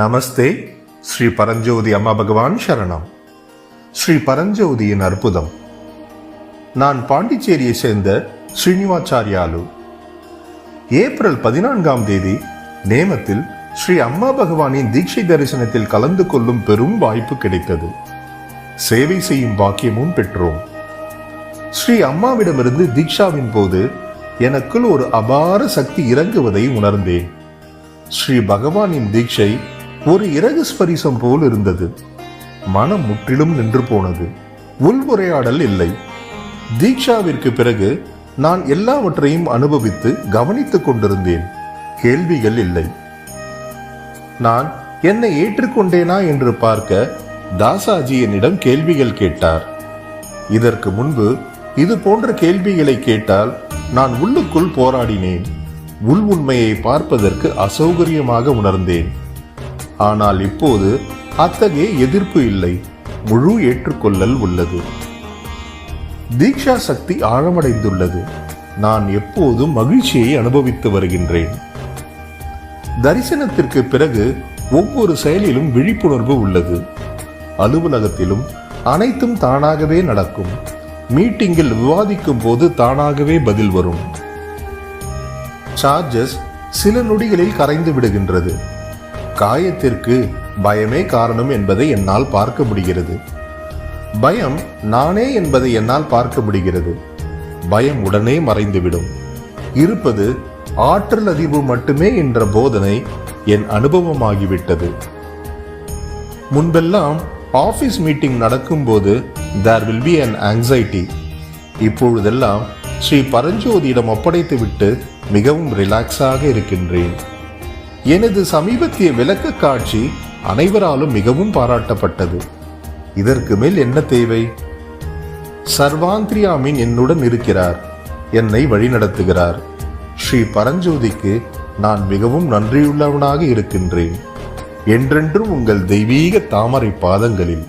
நமஸ்தே. ஸ்ரீ பரஞ்சோதி அம்மா பகவான் சரணம். ஸ்ரீ பரஞ்சோதியின் அற்புதம். நான் பாண்டிச்சேரியை சேர்ந்த ஸ்ரீனிவாச்சாரியாலு. ஏப்ரல் பதினான்காம் தேதி நேமத்தில் ஸ்ரீ அம்மா பகவானின் தீட்சை தரிசனத்தில் கலந்து கொள்ளும் பெரும் வாய்ப்பு கிடைத்தது. சேவை செய்யும் பாக்கியமும் பெற்றோம். ஸ்ரீ அம்மாவிடமிருந்து தீக்ஷாவின் போது எனக்குள் ஒரு அபார சக்தி இறங்குவதை உணர்ந்தேன். ஸ்ரீ பகவானின் தீட்சை ஒரு இறகு ஸ்பரிசம் போல் இருந்தது. மனம் முற்றிலும் நின்று போனது. உள்முறையாடல் இல்லை. தீக்ஷாவிற்கு பிறகு நான் எல்லாவற்றையும் அனுபவித்து கவனித்துக் கொண்டிருந்தேன். கேள்விகள் இல்லை. நான் என்னை ஏற்றுக்கொண்டேனா என்று பார்க்க தாசாஜி என்னிடம் கேள்விகள் கேட்டார். இதற்கு முன்பு இது போன்ற கேள்விகளை கேட்டால் நான் உள்ளுக்குள் போராடினேன். உள் உண்மையை பார்ப்பதற்கு அசௌகரியமாக உணர்ந்தேன். ஆனால் இப்போது அத்தகைய எதிர்ப்பு இல்லை. முழு ஏற்றுக்கொள்ளல் உள்ளது. தீக்ஷா சக்தி ஆழமடைந்துள்ளது. நான் எப்போதும் மகிழ்ச்சியை அனுபவித்து வருகின்றேன். தரிசனத்திற்கு பிறகு ஒவ்வொரு செயலிலும் விழிப்புணர்வு உள்ளது. அலுவலகத்திலும் அனைத்தும் தானாகவே நடக்கும். மீட்டிங்கில் விவாதிக்கும் போது தானாகவே பதில் வரும். சார்ஜஸ் சில நொடிகளில் கரைந்து விடுகின்றது. காயத்திற்கு பயமே காரணம் என்பதை என்னால் பார்க்க முடிகிறது. பயம் நானே என்பதை என்னால் பார்க்க முடிகிறது. பயம் உடனே மறைந்துவிடும். இருப்பது ஆற்றல் அறிவு மட்டுமே என்ற போதனை என் அனுபவமாகிவிட்டது. முன்பெல்லாம் ஆபீஸ் மீட்டிங் நடக்கும்போது there will be an anxiety இப்பொழுதெல்லாம் ஸ்ரீ பரஞ்சோதியிடம் ஒப்படைத்துவிட்டு மிகவும் ரிலாக்ஸாக இருக்கின்றேன். எனது சமீபத்திய விளக்க காட்சி அனைவராலும் மிகவும் பாராட்டப்பட்டது. இதற்கு மேல் என்ன தேவை? சர்வாந்திரியாமின் என்னுடன் இருக்கிறார். என்னை வழிநடத்துகிறார். ஸ்ரீ பரஞ்சோதிக்கு நான் மிகவும் நன்றியுள்ளவனாக இருக்கின்றேன். என்றென்றும் உங்கள் தெய்வீக தாமரை பாதங்களில்